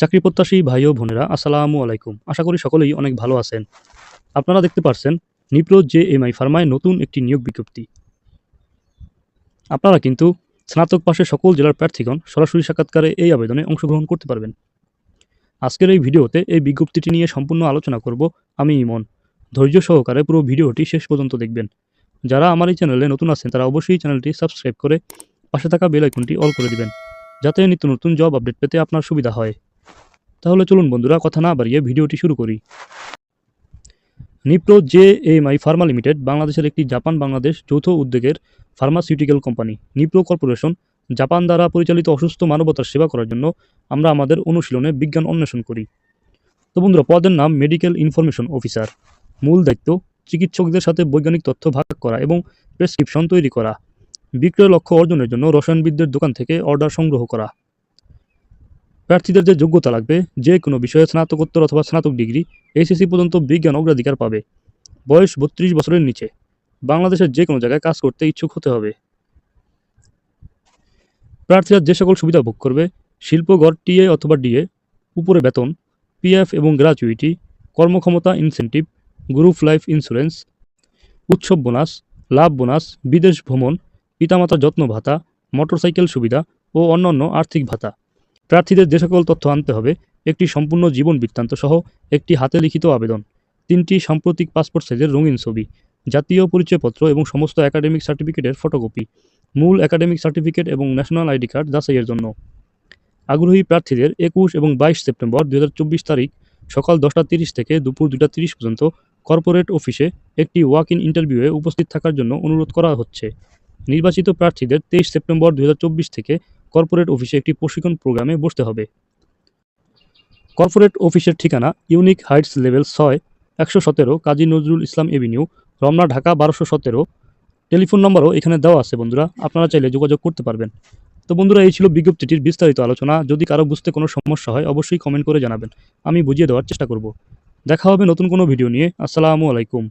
চাকরি প্রত্যাশী ভাই ও বোনেরা, আসসালামু আলাইকুম। আশা করি সকলেই অনেক ভালো আছেন। আপনারা দেখতে পারছেন নিপ্রো জে এমআই ফার্মায় নতুন একটি নিয়োগ বিজ্ঞপ্তি। আপনারা কিন্তু স্নাতক পাশে সকল জেলার প্রার্থীগণ সরাসরি সাক্ষাৎকারে এই আবেদনে অংশগ্রহণ করতে পারবেন। আজকের এই ভিডিওতে এই বিজ্ঞপ্তিটি নিয়ে সম্পূর্ণ আলোচনা করব আমি ইমন। ধৈর্য সহকারে পুরো ভিডিওটি শেষ পর্যন্ত দেখবেন। যারা আমার এই চ্যানেলে নতুন আছেন, তারা অবশ্যই চ্যানেলটি সাবস্ক্রাইব করে পাশে থাকা বেল আইকনটি অল করে দিবেন, যাতে নিত্য নতুন জব আপডেট পেতে আপনার সুবিধা হয়। তাহলে চলুন বন্ধুরা, কথা না বাড়িয়ে ভিডিওটি শুরু করি। Nipro J M I pharma limited, বাংলাদেশের একটি জাপান বাংলাদেশ যৌথ উদ্যোগের pharmaceutical company Nipro corporation, Japan দ্বারা পরিচালিত অসুস্থ মানবতার সেবা করার জন্য আমরা আমাদের অনুশীলনে বিজ্ঞান অন্বেষণ করি। তো বন্ধুরা, পদের নাম মেডিকেল ইনফরমেশন অফিসার মূল দায়িত্ব, চিকিৎসকদের সাথে বৈজ্ঞানিক তথ্য ভাগ করা এবং প্রেসক্রিপশন তৈরি করা। বিক্রয় লক্ষ্য অর্জনের জন্য রসায়নবিদদের দোকান থেকে অর্ডার সংগ্রহ করা। প্রার্থীদের যে যোগ্যতা লাগবে, যে কোনো বিষয়ে স্নাতকোত্তর অথবা স্নাতক ডিগ্রি, এইচএসসি পর্যন্ত বিজ্ঞান অগ্রাধিকার পাবে। বয়স বত্রিশ বছরের নিচে। বাংলাদেশের যে কোনো জায়গায় কাজ করতে ইচ্ছুক হতে হবে। প্রার্থীরা যে সকল সুবিধা ভোগ করবে শিল্পগড় টিএ অথবা ডিএ, উপরে বেতন, পিএফ এবং গ্র্যাচুইটি কর্মক্ষমতা, ইনসেন্টিভ, গ্রুপ লাইফ ইন্স্যুরেন্স, উৎসব বোনাস, লাভ বোনাস, বিদেশ ভ্রমণ, পিতামাতার যত্ন ভাতা, মোটরসাইকেল সুবিধা ও অন্যান্য আর্থিক ভাতা। প্রার্থীদের যে সকল তথ্য আনতে হবে, একটি সম্পূর্ণ জীবন বৃত্তান্ত সহ একটি হাতে লিখিত আবেদন, তিনটি সাম্প্রতিক পাসপোর্ট সাইজের রঙিন ছবি, জাতীয় পরিচয়পত্র এবং সমস্ত একাডেমিক সার্টিফিকেটের ফটোকপি, মূল একাডেমিক সার্টিফিকেট এবং ন্যাশনাল আইডি কার্ড যাচাইয়ের জন্য। আগ্রহী প্রার্থীদের একুশ এবং বাইশ সেপ্টেম্বর দুই হাজার চব্বিশ তারিখ সকাল দশটা তিরিশ থেকে দুপুর দুটা তিরিশ পর্যন্ত কর্পোরেট অফিসে একটি ওয়াক ইন ইন্টারভিউয়ে উপস্থিত থাকার জন্য অনুরোধ করা হচ্ছে। নির্বাচিত প্রার্থীদের তেইশ সেপ্টেম্বর দু হাজার চব্বিশ থেকে কর্পোরেট অফিসে একটি প্রশিক্ষণ প্রোগ্রামে বসতে হবে। কর্পোরেট অফিসের ঠিকানা ইউনিক হাইটস লেভেল ছয়, একশো সতেরো কাজী নজরুল ইসলাম এভিনিউ, রমনা, ঢাকা, বারোশো সতেরো। টেলিফোন নম্বরও এখানে দেওয়া আছে বন্ধুরা, আপনারা চাইলে যোগাযোগ করতে পারবেন। তো বন্ধুরা, এই ছিল বিজ্ঞপ্তিটির বিস্তারিত আলোচনা। যদি কারও বুঝতে কোনো সমস্যা হয়, অবশ্যই কমেন্ট করে জানাবেন। আমি বুঝিয়ে দেওয়ার চেষ্টা করব। দেখা হবে নতুন কোনো ভিডিও নিয়ে। আসসালামু আলাইকুম।